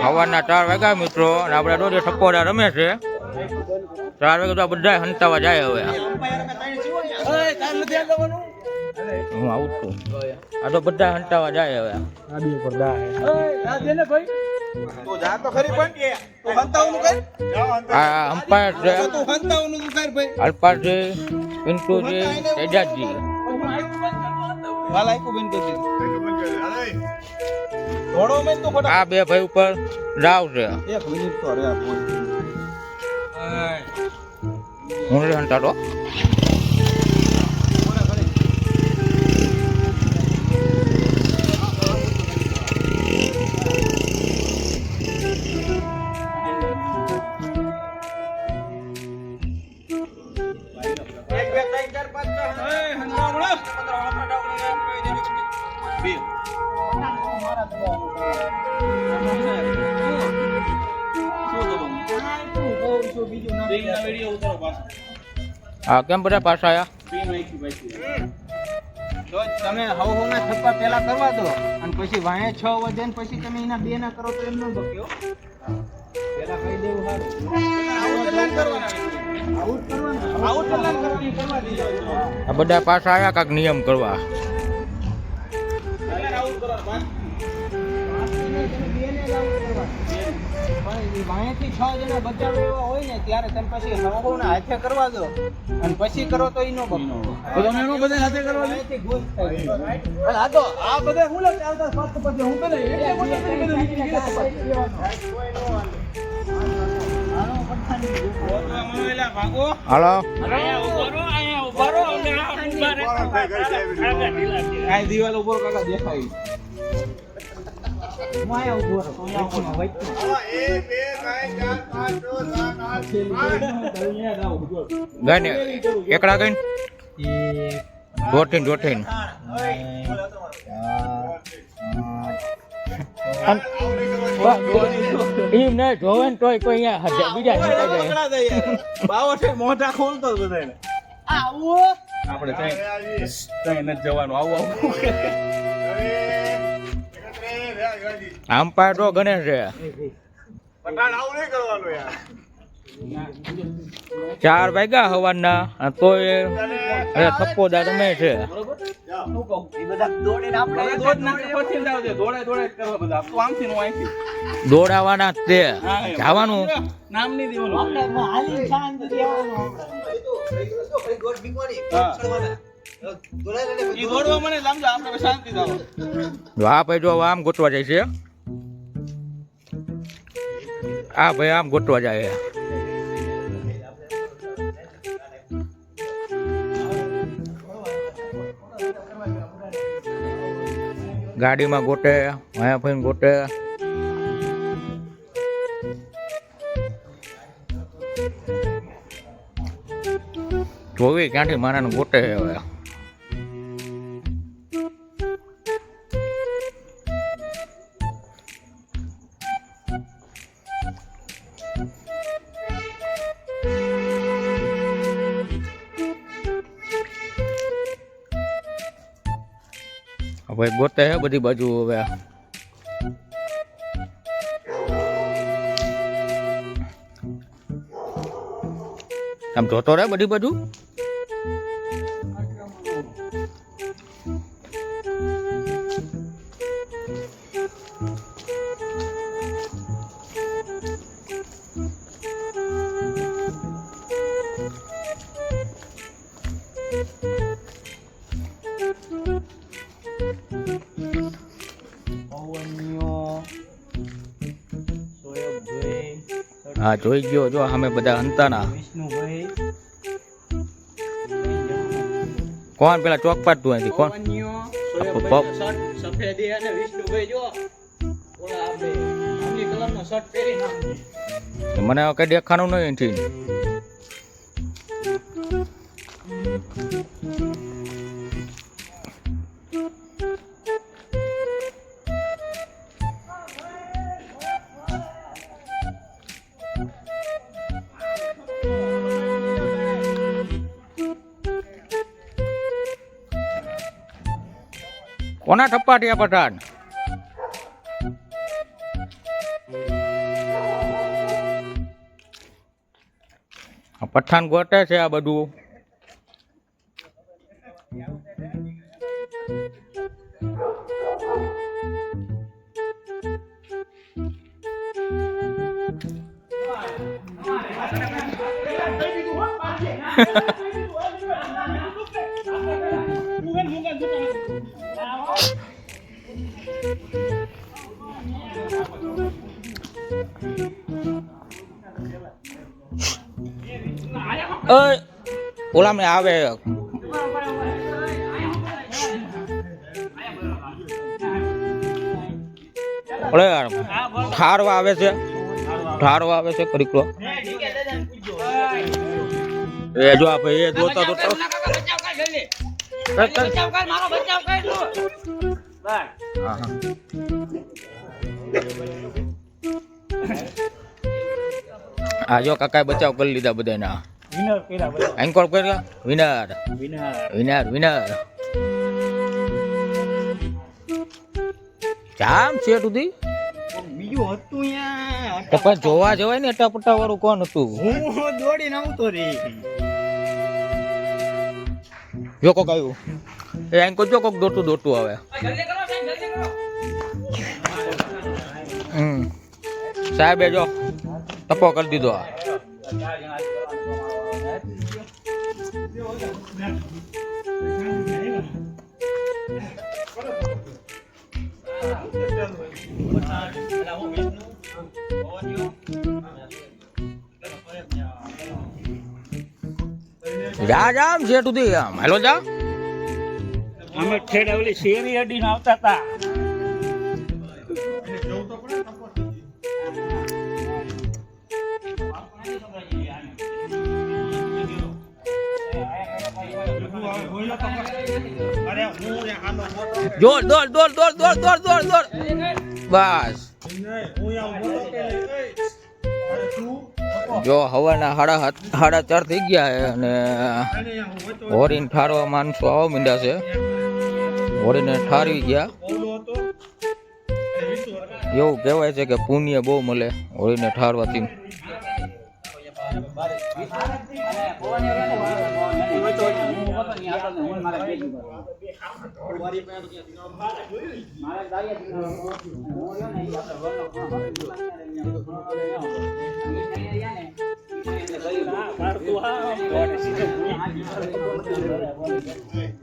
સવારના ચાર વાગ્યા મિત્રો, અને આપણે દોઢે ઠપકોડા રમે છે. ચાર વાગે તો બધા હંતાવા જાય હવે. હું આવું છું. આ તો બધા હંતાવા જાય હવે. અલ્પાજી પિન્ટુજી. તો થોડો મેં તો ફટા આ બે ભાઈ ઉપર રાવ છે. એક મિનિટ તો રે હું રે હંટાડો એક હા કેમ બધા પાછા આવ્યા તો તમે હવ હવ ના થપ્પા પેલા કરવા દો અને પછી વાંહે છ વધે ને પછી તમે એના બે ના કરો તો એમ ન બક્યો પેલા કહી દેવું સારું. આ બધા પાછા આવ્યા કાંક નિયમ કરવા. વાંહેથી છ જણા બચાવ એવા હોય ને ત્યારે તમે પછી ને હાથે કરવા દો. અને પછી કરો તો ઈનો નો બગડો. તમે એનો બધા હાથે કરવા દો? ઘૂસ થાય. આ તો આ બધા હું લે ચાલતા સ્વાર્થ પછી હું કરે એટલે મોટો કરી બધું નીકળી ગયો હાલો. દિવાલ ઉપર કાકા દેખાય. ઊભો રહું. એકડા એમ ને જોવે ને તોય કોઈ અહીંયા બીજા નીકળી જાય. બાવઠે મોઢા ખોલતો આપણે કઈ કઈ નથી જવાનું. આવું આવું. આમ્પાયર તો ગણે છે. ચાર વાગ્યા હવાના અને તોય થપ્પો થપ્પોદા રમે છે. દોડ નાખે પરથી જ આવજે. દોડે દોડે જ કરવા બધા. તું આમથી ને હું અહીંથી. દોડાવાના તે. જવાનું. નામ નહીં દેવાનું. હા. દોડવા મને સમજો આપણે શાંતિ થાવ આ ભાઈ જો આમ ગોતવા જાય છે. આ ભાઈ આમ ગોટવા જાય. ગાડીમાં ગોટે અહીંયા ફઈને ગોટે જોવી ક્યાંથી મારાનું ગોટે હવે. હવે ગોતે હે બધી બાજુ હવે આમ જોતો રહે બધી બાજુ? હા જોઈ ગયો. જો અમે બધા અંતાના. કોણ પેલા ચોક પાડતું અહીંથી? કોણ? સફેદી અને વિષ્ણુભાઈ જો. મને કઈ દેખાણું નહીં અહીંથી. કોના ઠપ્પાટિયા પઠાણ પઠાણ ગોટે છે આ બધું Ha ha ha. ઓલામાં આવે. ઠારો આવે છે. ઠારો આવે છે કરીકલો એ જો આ ભાઈ એ જોતા તો. આ જો કાકા બચાવ કરી લીધા બધાના વિનર કર્યા બધા. એન્કોર કર્યા વિનર વિનર વિનર વિનર જામ છે સુધી. બીજું હતું તો પણ જોવા જવાય ને ટપટા વાળું કોણ હતું? હું દોડીને આવતો રે. જો કોક આવ્યું. એ એન્કો જો કોક દોટું દોટું આવે. હમ. સાહેબે જો ટપો કરી દીધો આ. જા જા છે સુધી આમ. હેલો જા. અમે ઠેડા ઓલી શેરી અડીને આવતા હતા. દોડ દોડ દોડ દોડ દોડ દોડ દોડ દોડ બસ. જો હવાના સાડા હાડા સાડા ચાર થઈ ગયા છે અને હોરીને ઠારવા માણસો આવવા માંડ્યા છે હોરીને ઠારવી ગયા એવું કહેવાય છે કે પુણ્ય બહુ મળે હોળીને ઠારવાથી ને હું મારા બે જુગા મારા દાયા હું ને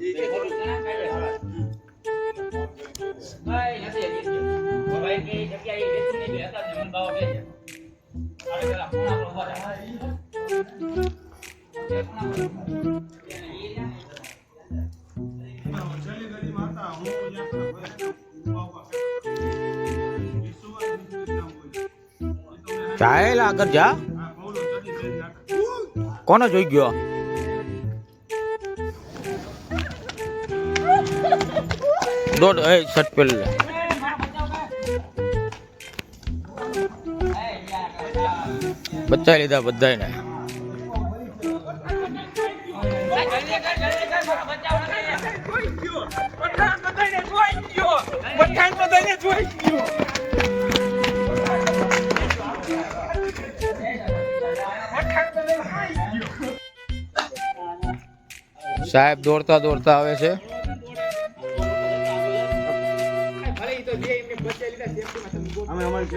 આપણે ચાલ આગળ જા. કોને જોઈ ગયો? દોડ એ શર્ટ પહેરી લે. બચાવી લીધા બધાને સાહેબ દોડતા દોડતા આવે છે. અમે અમારી